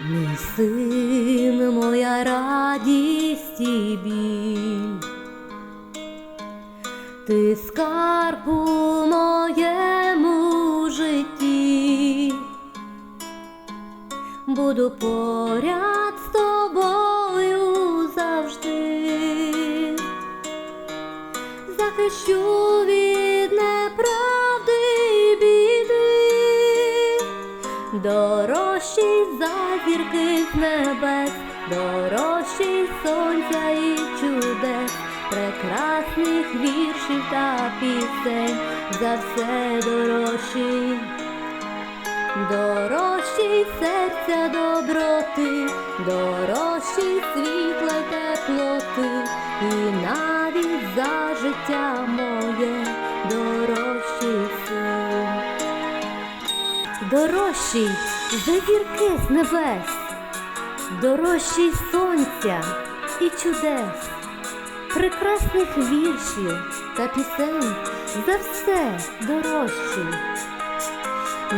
Мій син, моя радість і біль, ти скарб моєму житті, буду поряд з тобою завжди, захищу від неправди дорожчий за зірки з небес, дорожчий сонця і чудес, прекрасних віршів та пісень, за все дорожчий. Дорожчий серця доброти, дорожчий світла теплоти, і навіть за життя моє Дорожчий за зірки з небес, дорожчий сонця і чудес, прекрасних віршів та пісень за все дорожчий.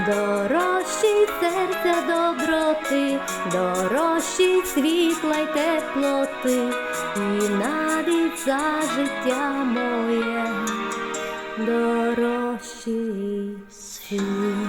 Дорожчий серця доброти, дорожчий світла й теплоти, і навіть за життя моє дорожчий син.